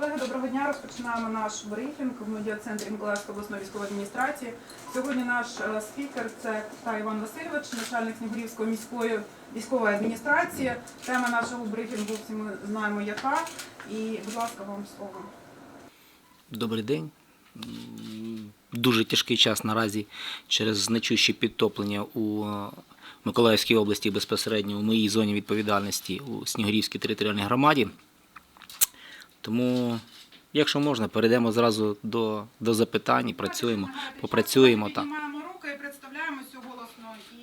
Колеги, доброго дня. Розпочинаємо наш брифінг в медіа-центрі Миколаївської обласної військової адміністрації. Сьогодні наш е, спікер це Та Іван Васильович, начальник Снігурівської міської військової адміністрації. Тема нашого брифінгу всі ми знаємо яка. І, будь ласка, вам слово. Добрий день. Дуже тяжкий час наразі через значущі підтоплення у Миколаївській області безпосередньо у моїй зоні відповідальності у Снігурівській територіальній громаді. Тому, якщо можна, перейдемо зразу до, до запитань і працюємо, попрацюємо так. Піднімаємо руки і представляємося голосно. І...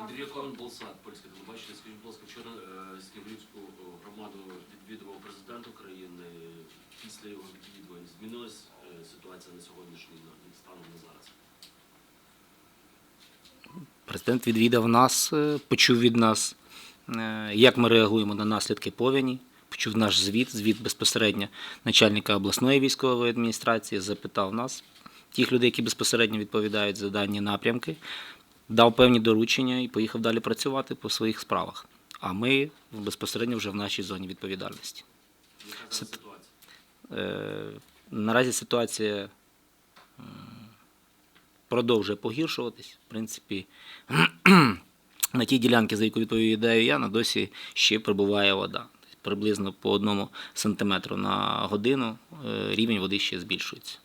Андрій Ковен Болсад, польське телебачення. Скажіть, будь ласка, вчора е, Снігурівську е, громаду відвідував президент України. Після його відвідувань змінилась е, ситуація на сьогоднішній від станом на зараз. Президент відвідав нас, е, почув від нас, як ми реагуємо на наслідки повені, почув наш звіт, звіт безпосередньо начальника обласної військової адміністрації, запитав нас, тих людей, які безпосередньо відповідають за дані напрямки, дав певні доручення і поїхав далі працювати по своїх справах. А ми безпосередньо вже в нашій зоні відповідальності. Е, Наразі ситуація продовжує погіршуватись. В принципі, на тій ділянці, за яку відповідаю я, на досі ще прибуває вода. Приблизно по одному сантиметру на годину е, рівень води ще збільшується.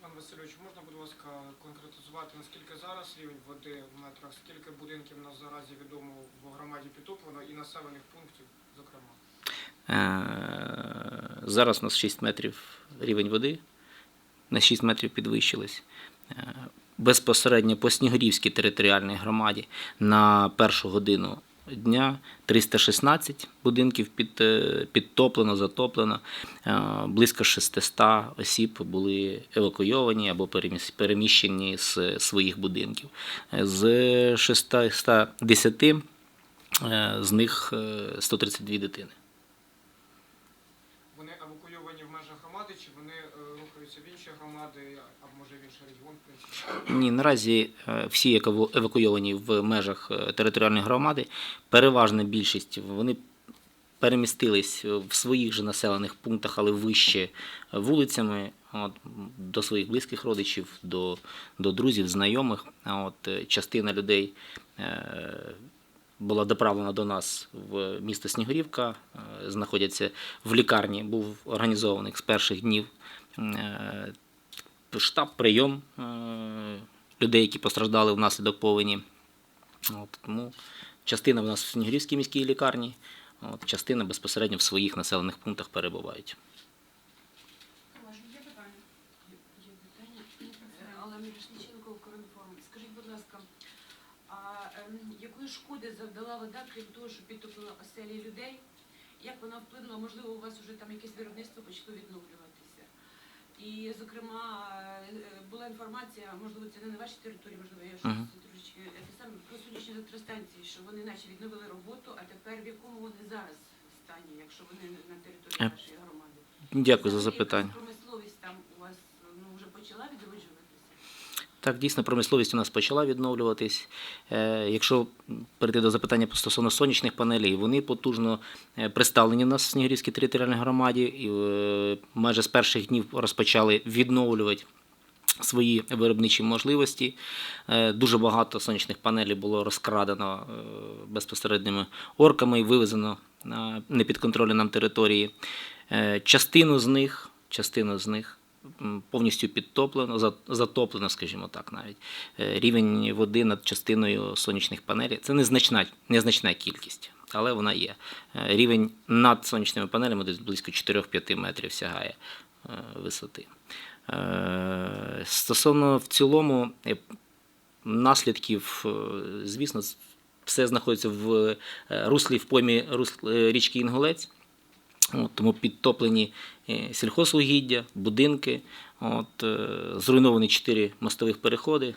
Пан Васильович, можна, будь ласка, конкретизувати, наскільки зараз рівень води в метрах, скільки будинків у нас заразі відомо в громаді підтоплено і населених пунктів, зокрема? Е, Зараз у нас 6 метрів рівень води, на 6 метрів підвищилось. Е, Безпосередньо по Снігурівській територіальній громаді на першу годину дня 316 будинків під, е, підтоплено, затоплено. Е, Близько 600 осіб були евакуйовані або переміщені з своїх будинків. Е, З 610 е, з них е, 132 дитини. Вони евакуйовані в межах громади, чи вони е, рухаються в інші громади, а може в інший регіон, в принципі? Ні, наразі е, всі евакуйовані в межах е, територіальної громади, переважна більшість вони перемістились в своїх же населених пунктах, але вище вулицями, от, до своїх близьких родичів, до, до друзів, знайомих. От, е, частина людей е, була доправлена до нас в місто Снігурівка, е, знаходяться в лікарні, був організований з перших днів е, штаб, прийом е, людей, які постраждали внаслідок повені. От, тому частина в нас в Снігурівській міській лікарні, от, частина безпосередньо в своїх населених пунктах перебувають. Якої шкоди завдала вода, крім того, що підтопила оселі людей? Як вона вплинула? Можливо, у вас вже там якесь виробництво почало відновлюватися? І, зокрема, е, була інформація, можливо, це не на вашій території, можливо, я щось трошечки е, саме, про сонячні електростанції, що вони наче відновили роботу, а тепер в якому вони зараз стані, якщо вони на території нашої громади? Дякую за запитання. якась Промисловість там у вас ну, вже почала відроджуватися? Так, дійсно, промисловість у нас почала відновлюватись. Е, Якщо перейти до запитання стосовно сонячних панелей, вони потужно е, представлені в нас в Снігурівській територіальній громаді і е, майже з перших днів розпочали відновлювати свої виробничі можливості. Дуже багато сонячних панелей було розкрадено безпосередніми орками і вивезено на непідконтрольні нам території. Частину з них, частину з них повністю підтоплено, затоплено, скажімо так, навіть Е, рівень води над частиною сонячних панелей. Це незначна, незначна кількість, але вона є. Е, Рівень над сонячними панелями десь близько 4-5 метрів сягає е, висоти. Стосовно в цілому наслідків, звісно, все знаходиться в руслі в поймі річки Інгулець. От, тому підтоплені е, сільхозвугіддя, будинки, от, е, зруйновані чотири мостових переходи,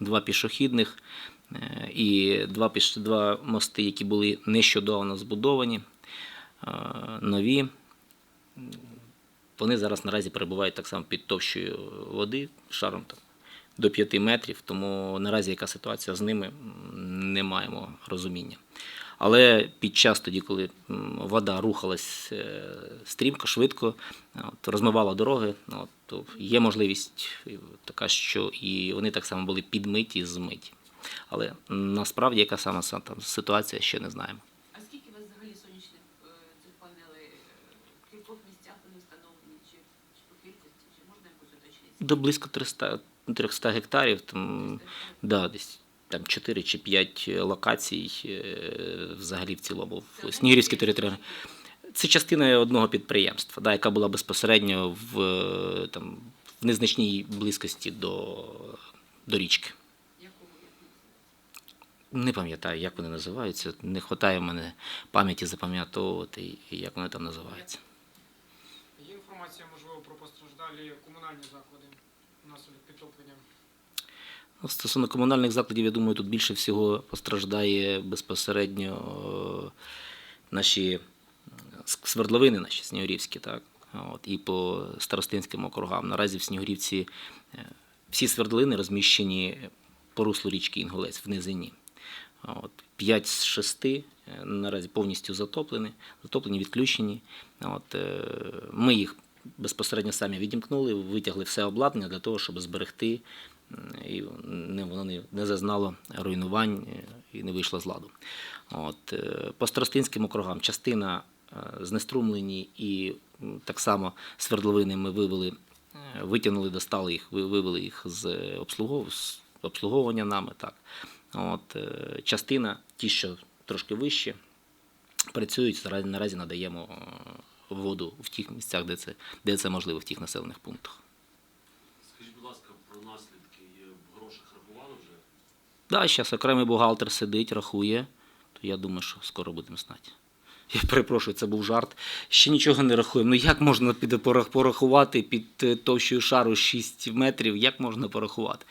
два пішохідних е, і два, два мости, які були нещодавно збудовані, нові. Вони зараз наразі перебувають так само під товщою води, шаром там, до 5 метрів, тому наразі яка ситуація з ними не маємо розуміння. Але під час тоді, коли вода рухалась е, стрімко, швидко, от, розмивала дороги, от, то є можливість така, що і вони так само були підмиті, змиті. Але насправді яка саме са- там ситуація, ще не знаємо. А скільки у вас взагалі сонячних е, цих панелей? е, В кількох місцях вони встановлені? Чи, чи по кількості? Чи можна якось уточнити? До близько 300, 300 гектарів, там, да, десь там 4 чи 5 локацій е, взагалі в цілому в Снігурівській територіальній. Це частина одного підприємства, да, яка була безпосередньо в, е, там, в незначній близькості до, до річки. Не пам'ятаю, як вони називаються. Не вистачає мене пам'яті запам'ятовувати, як вони там називаються. Є інформація, можливо, про постраждалі комунальні заклади Стосовно комунальних закладів, я думаю, тут більше всього постраждає безпосередньо е, наші е, свердловини, наші снігурівські, так. От, і по старостинським округам. Наразі в Снігурівці е, всі свердловини розміщені по руслу річки Інгулець в низині. От, 5 з 6 наразі повністю затоплені, затоплені, відключені. От, е, ми їх безпосередньо самі відімкнули, витягли все обладнання для того, щоб зберегти і воно не, не зазнало руйнувань е, і не вийшло з ладу. От, е, по старостинським округам частина е, знеструмлені і так само свердловини ми вивели, витягнули, достали їх, вивели їх з обслугов- з обслуговування нами. Так. От, частина, ті, що трошки вище, працюють, наразі, надаємо воду в тих місцях, де це, де це можливо, в тих населених пунктах. Скажіть, будь ласка, про наслідки е, в грошах рахували вже? Да, зараз окремий бухгалтер сидить, рахує, то я думаю, що скоро будемо знати. Я перепрошую, це був жарт. Ще нічого не рахуємо. Ну як можна під порахувати під е, товщою шару 6 метрів? Як можна порахувати?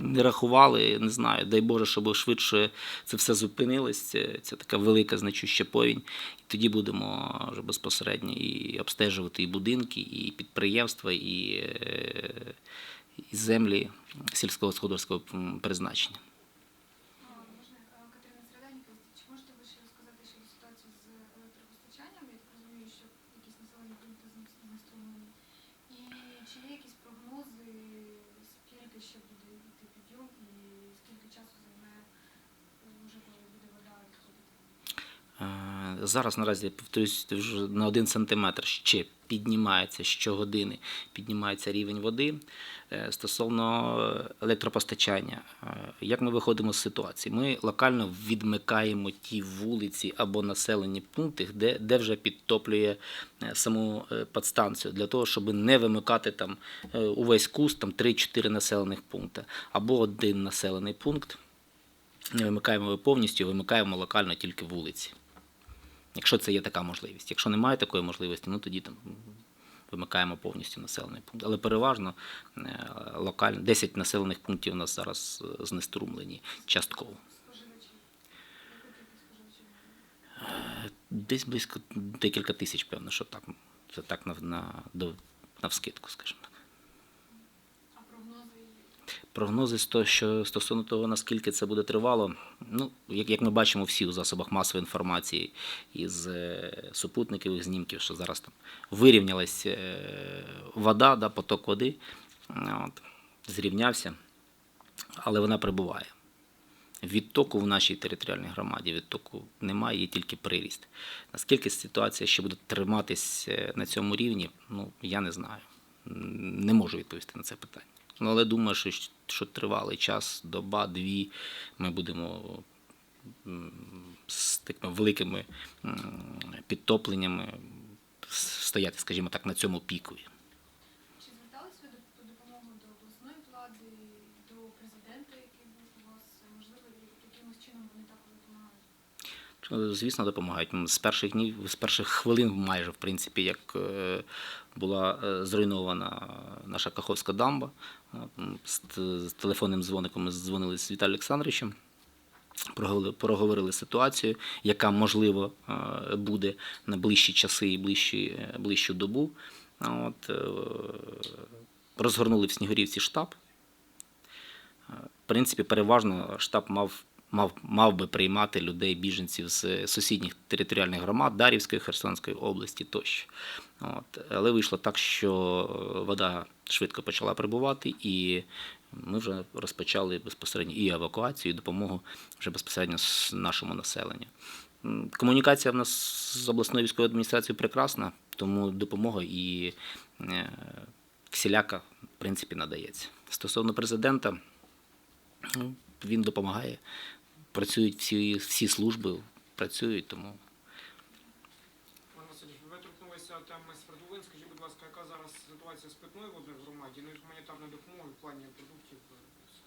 Не рахували, не знаю. Дай Боже, щоб швидше це все зупинилось. Це, це така велика значуща повінь. І тоді будемо вже безпосередньо і обстежувати і будинки, і підприємства, і, е, і землі сільськогосподарського призначення. А, Можна е, Катерина Середенька, чи можете ви ще розказати щодо ситуації з електропостачанням? Я так розумію, що якісь населені пункти знеструмлені. І чи є якісь прогнози, скільки ще буде йти підйом і скільки часу займе е, вже коли буде вода відходити? Е, Зараз наразі повторюсь, вже на один сантиметр ще піднімається щогодини, піднімається рівень води. Е, Стосовно е, електропостачання, е, як ми виходимо з ситуації? Ми локально відмикаємо ті вулиці або населені пункти, де, де вже підтоплює саму подстанцію, для того, щоб не вимикати там увесь куст, там 3-4 населених пункти, або один населений пункт. Не вимикаємо повністю, вимикаємо локально тільки вулиці. Якщо це є така можливість. Якщо немає такої можливості, ну тоді там вимикаємо повністю населений пункт. Але переважно е, локально 10 населених пунктів у нас зараз е, знеструмлені частково. Має? Десь близько декілька тисяч, певно, що так. Це так на, на, до- навскидку, скажімо? Прогнози з того, що стосовно того, наскільки це буде тривало, ну, як, ми бачимо всі у засобах масової інформації із е, супутникових знімків, що зараз там вирівнялась е, вода, да, поток води, от, зрівнявся, але вона прибуває. Відтоку в нашій територіальній громаді відтоку немає, є тільки приріст. Наскільки ситуація ще буде триматись е, на цьому рівні, ну я не знаю. Не можу відповісти на це питання. Ну, але думаю, що, що тривалий час, доба, дві, ми будемо з такими великими підтопленнями стояти, скажімо так, на цьому пікові. Чи звертались ви до- по допомогу до обласної влади, до президента, який був у вас? Можливо, якимось чином вони також допомагають? Звісно, допомагають. З перших днів, з перших хвилин, майже в принципі, як е, була е, зруйнована наша Каховська дамба. З, телефонним дзвоником ми дзвонили з Віталієм Олександровичем. проговорили- ситуацію, яка можливо е, буде на ближчі часи і ближчі, е, ближчу добу. От, е, розгорнули в Снігурівці штаб. Е, В принципі, переважно штаб мав мав, мав би приймати людей, біженців з сусідніх територіальних громад Дарівської, Херсонської області тощо. От. Але вийшло так, що вода швидко почала прибувати, і ми вже розпочали безпосередньо і евакуацію, і допомогу вже безпосередньо з нашому населенню. Комунікація в нас з обласною військовою адміністрацією прекрасна, тому допомога і е, всіляка, в принципі, надається. Стосовно президента, ну, він допомагає. Працюють всі, всі служби, працюють, тому Пане Васильович, ви торкнулися теми свердловин. Скажіть, будь ласка, яка зараз ситуація з питною водою в громаді? Ну і з гуманітарною допомогою в плані продуктів е,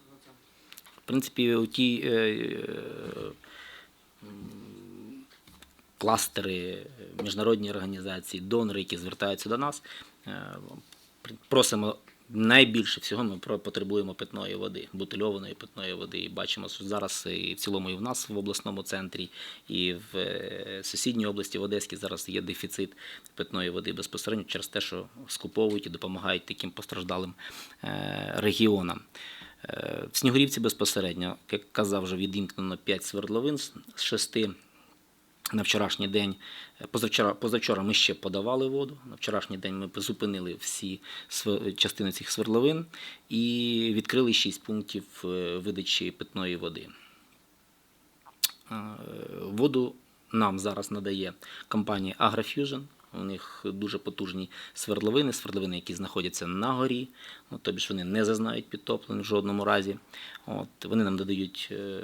за це? В принципі, у ті е, е, кластери, міжнародні організації, донори, які звертаються до нас, е, просимо найбільше всього ми потребуємо питної води, бутильованої питної води. І бачимо, що зараз і в цілому і в нас в обласному центрі, і в е, сусідній області, в Одеській, зараз є дефіцит питної води безпосередньо через те, що скуповують і допомагають таким постраждалим е, регіонам. Е, В Снігурівці безпосередньо, як казав, вже відімкнено 5 свердловин з 6. На вчорашній день, е, позавчора, позавчора ми ще подавали воду. На вчорашній день ми зупинили всі частини цих свердловин і відкрили 6 пунктів е, видачі питної води. Е, Воду нам зараз надає компанія AgroFusion. У них дуже потужні свердловини, свердловини, які знаходяться на горі, ну, тобі ж вони не зазнають підтоплень в жодному разі. От, вони нам додають е,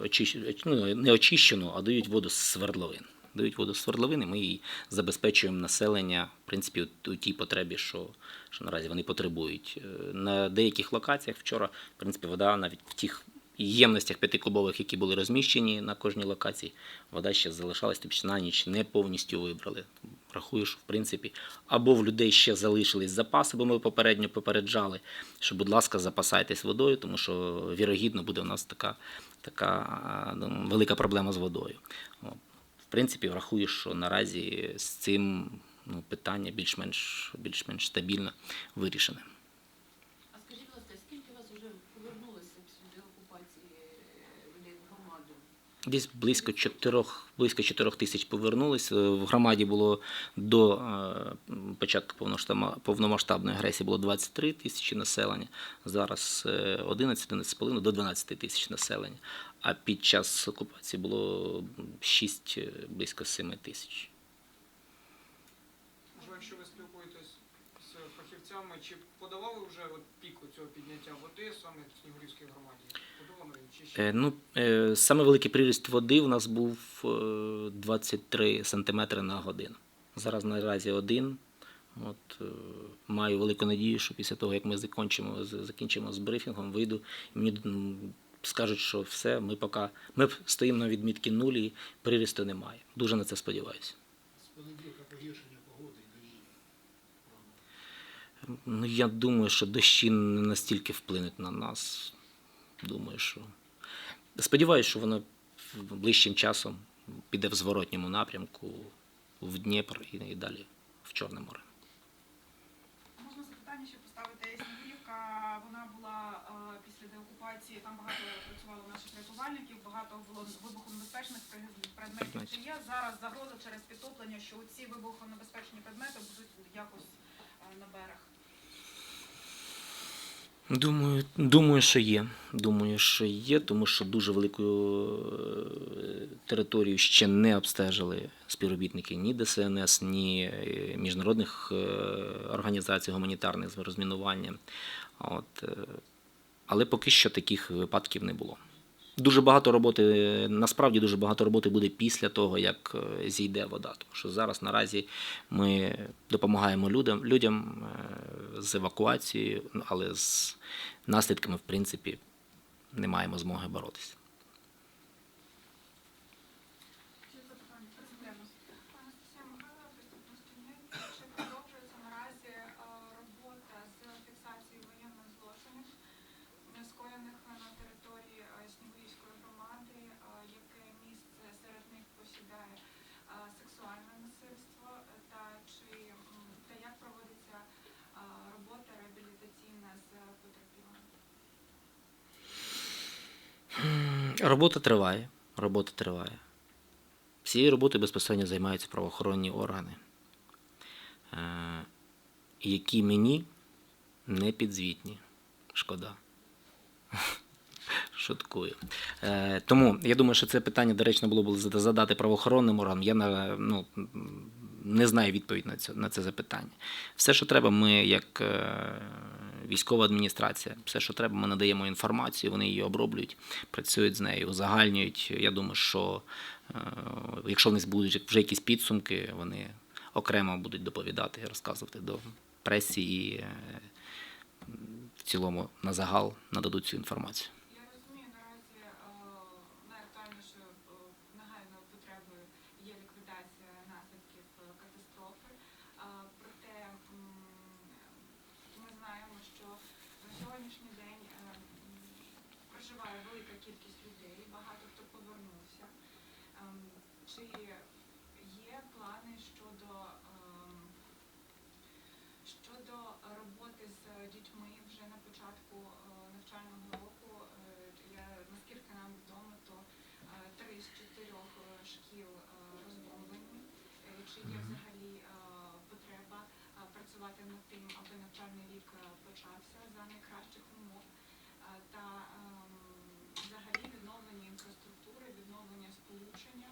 очищ... ну, не очищену, а дають воду з свердловин. Дають воду з свердловин, і ми її забезпечуємо населення в принципі, у тій потребі, що, що наразі вони потребують. Е, На деяких локаціях вчора, в принципі, вода навіть в тих ємностях п'ятикубових, які були розміщені на кожній локації, вода ще залишалась, тобто на ніч не повністю вибрали. Рахую, в принципі, або в людей ще залишились запаси, бо ми попередньо попереджали, що, будь ласка, запасайтесь водою, тому що вірогідно буде у нас така, така ну, велика проблема з водою. В принципі, врахую, що наразі з цим ну, питання більш-менш більш-менш стабільно вирішене. А скажіть, будь ласка, скільки вас вже повернулося після деокупації е, людей в громаду? Десь близько 4, близько 4 тисяч повернулись. Е, В громаді було до е, початку повномасштабної агресії було 23 тисячі населення. Зараз е, 11, 11,5 до 12 тисяч населення. А під час окупації було 6, е, близько 7 тисяч. Якщо ви спілкуєтесь з фахівцями, чи подавали вже от піку цього підняття води саме в Снігурівській громаді? Подолано чи ще? Е, Ну, е, саме великий приріст води у нас був е, 23 сантиметри на годину. Зараз наразі один. От, е, маю велику надію, що після того, як ми закінчимо, закінчимо з брифінгом, вийду, і мені скажуть, що все, ми поки ми стоїмо на відмітки нулі, прирісту немає. Дуже на це сподіваюся. З понеділка погіршення погоди і дощі. Ну, я думаю, що дощі не настільки вплинуть на нас. Думаю, що. Сподіваюся, що воно ближчим часом піде в зворотньому напрямку в Дніпр і, і далі в Чорне море. Можна запитання ще поставити. Снігурівка, вона була е, після деокупації, там багато працювало наших рятувальників, багато було вибухонебезпечних предметів. Чи є зараз загроза через підтоплення, що ці вибухонебезпечні предмети будуть якось е, на берег? Думаю, думаю, що є. Думаю, що є, тому що дуже велику е, територію ще не обстежили співробітники ні ДСНС, ні е, міжнародних е, організацій гуманітарних з розмінування. От, але поки що таких випадків не було. Дуже багато роботи, насправді дуже багато роботи буде після того, як зійде вода. Тому що зараз наразі ми допомагаємо людям, людям з евакуацією, але з наслідками, в принципі, не маємо змоги боротися. Ще запитання президенту. Анастасія Михайлова, преступний студент. Чи продовжується наразі е, робота з фіксації воєнних злочинів, е, скоєних на території е, Снігурівської громади, е, яке місце серед них посідає е, сексуальне насильство, е, та чи м, та як проводиться е, робота реабілітаційна з потерпілими? Робота триває. Робота триває. Цією роботою безпосередньо займаються правоохоронні органи, е, які мені не підзвітні. Шкода. Шуткую. Е, тому я думаю, що це питання доречно було б задати правоохоронним органам. Я на, ну, не знаю відповідь на це, на це запитання. Все, що треба, ми, як е, військова адміністрація, все, що треба, ми надаємо інформацію, вони її оброблюють, працюють з нею, узагальнюють. Я думаю, що е, якщо в них будуть вже якісь підсумки, вони окремо будуть доповідати і розказувати до пресі і е, в цілому на загал нададуть цю інформацію. Е, наслідків катастрофи. Проте ми знаємо, що на сьогоднішній день е, проживає велика кількість людей, багато хто повернувся. Ем, Чи є плани щодо ем, щодо роботи з дітьми вже на початку е, навчального року, е, я наскільки нам відомо, то три з чотирьох шкіл розбомблені. Чи є взагалі працювати над тим, аби навчальний рік е, почався за найкращих умов? Та ем, взагалі відновлення інфраструктури, відновлення сполучення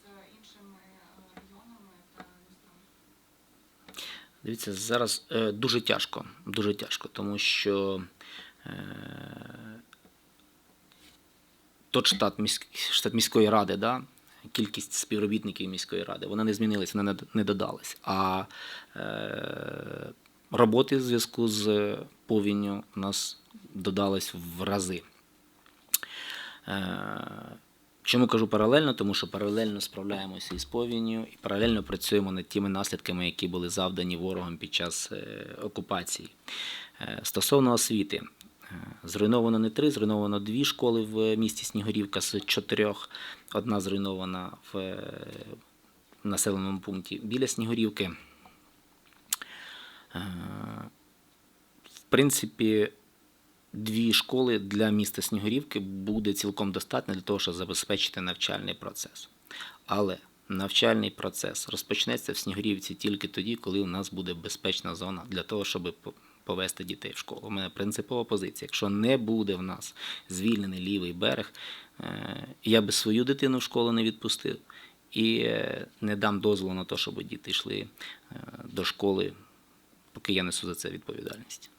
з іншими е, районами та містами. Дивіться, зараз е, дуже тяжко, дуже тяжко, тому що тот штат, міськ, міської ради, да, кількість співробітників міської ради, вона не змінилася, вона не, додалась. А е, роботи в зв'язку з повінню у нас додалось в рази. Е, Чому кажу паралельно? Тому що паралельно справляємося із повінню і паралельно працюємо над тими наслідками, які були завдані ворогом під час е, окупації. Е, Стосовно освіти, зруйновано не три, зруйновано дві школи в місті Снігурівка з чотирьох. Одна зруйнована в е, населеному пункті біля Снігурівки. Е, В принципі, дві школи для міста Снігурівки буде цілком достатньо для того, щоб забезпечити навчальний процес. Але навчальний процес розпочнеться в Снігурівці тільки тоді, коли у нас буде безпечна зона для того, щоб повести дітей в школу. У мене принципова позиція. Якщо не буде в нас звільнений лівий берег, е, я би свою дитину в школу не відпустив і е, не дам дозволу на те, щоб діти йшли е, до школи, поки я несу за це відповідальність.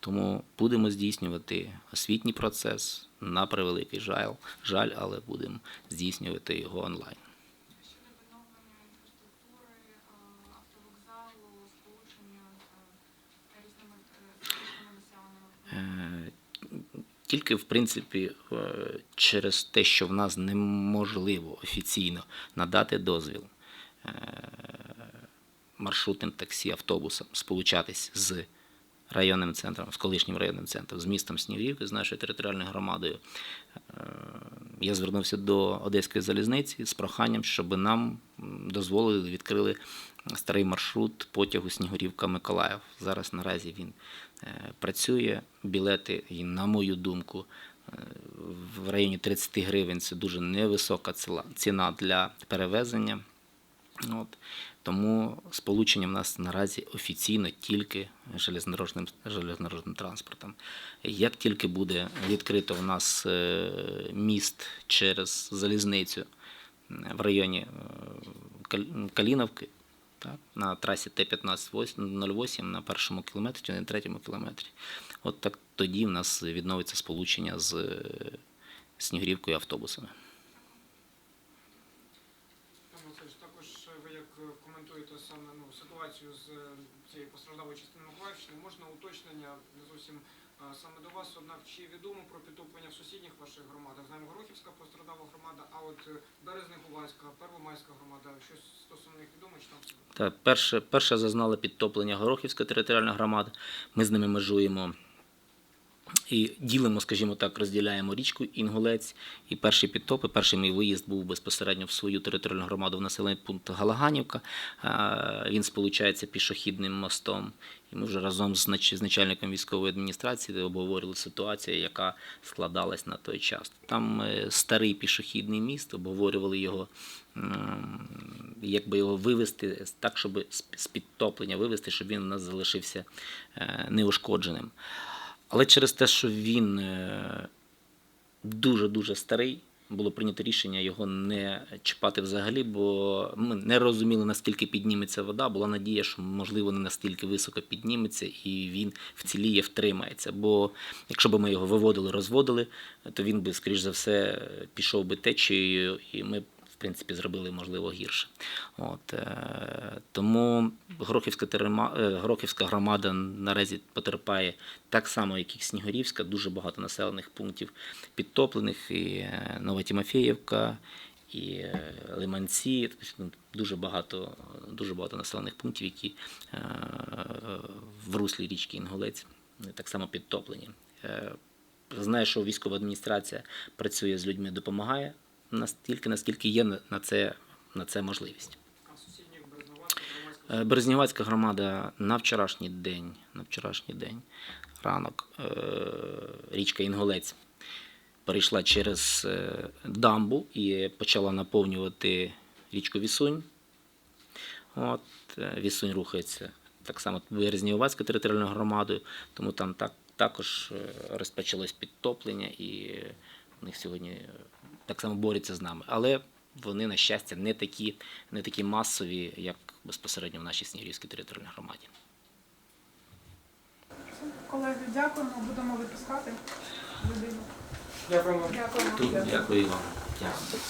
Тому будемо здійснювати освітній процес на превеликий жаль, жаль, але будемо здійснювати його онлайн. Щодо відновлення інфраструктури, е, автовокзалу, сполучення з е, різними е, з іншими населеними пунктами. Е, Тільки, в принципі, е, через те, що в нас неможливо офіційно надати дозвіл е, маршрутним таксі, автобусам сполучатись з районним центром, з колишнім районним центром, з містом Снігурівки, з нашою територіальною громадою. Е, Я звернувся до Одеської залізниці з проханням, щоб нам дозволили відкрили старий маршрут потягу Снігурівка-Миколаїв. Зараз наразі він е, працює. Білети, на мою думку, е, в районі 30 гривень це дуже невисока ціна для перевезення. От. Тому сполучення в нас наразі офіційно тільки железнодорожним, железнодорожним транспортом. Як тільки буде відкрито в нас е, міст через залізницю в районі Каліновки, так, на трасі Т-1508 на першому кілометрі чи на третьому кілометрі, от так тоді в нас відновиться сполучення з е, Снігурівкою автобусами. Пане Васильович, також е, ви як е, коментуєте саме ну, ситуацію з е, цієї постраждалої частини Миколаївщини, можна уточнення не зовсім е, саме до вас, однак чи відомо про підтоплення в сусідніх ваших громадах? Знаємо, Горохівська пострадала громада, а от е, Березнегувальська, Первомайська громада, щось стосовно них відомо, чи там Так, Та перше, перша зазнала підтоплення Горохівська територіальна громада. Ми з ними межуємо І ділимо, скажімо так, розділяємо річку Інгулець. І перший підтоп, і перший мій виїзд був безпосередньо в свою територіальну громаду в населений пункт Галаганівка. Він сполучається пішохідним мостом. І ми вже разом з начальником військової адміністрації обговорили ситуацію, яка складалась на той час. Там е, старий пішохідний міст, обговорювали його, як би його вивести так, щоб з- з підтоплення вивести, щоб він у нас залишився е, неушкодженим. Але через те, що він е, дуже-дуже старий, було прийнято рішення його не чіпати взагалі, бо ми не розуміли, наскільки підніметься вода. Була надія, що можливо не настільки високо підніметься і він вціліє, втримається. Бо якщо б ми його виводили, розводили, то він би, скоріш за все, пішов би течією, і ми принципі, зробили можливо гірше. От, е, тому Грохівська, е, Грохівська громада наразі потерпає так само, як і Снігурівська, дуже багато населених пунктів підтоплених, і е, Нова Тімофіївка, і Лиманці, тобто, ну, дуже багато, дуже багато населених пунктів, які в руслі річки Інгулець так само підтоплені. Знаю, що військова адміністрація працює з людьми, допомагає настільки, наскільки є на це, на це можливість. Е, Березнівацька громада на вчорашній день, на вчорашній день, ранок, е, річка Інголець перейшла через е, дамбу і почала наповнювати річку Вісунь. От, Вісунь рухається так само Березнівацькою територіальною громадою, тому там так, також розпочалось підтоплення і в них сьогодні так само борються з нами. Але вони, на щастя, не такі, не такі масові, як безпосередньо в нашій Снігурівській територіальній громаді. Колеги, дякуємо, будемо випускати людину. Дякуємо. Дякуємо. Дякую вам. Дякую.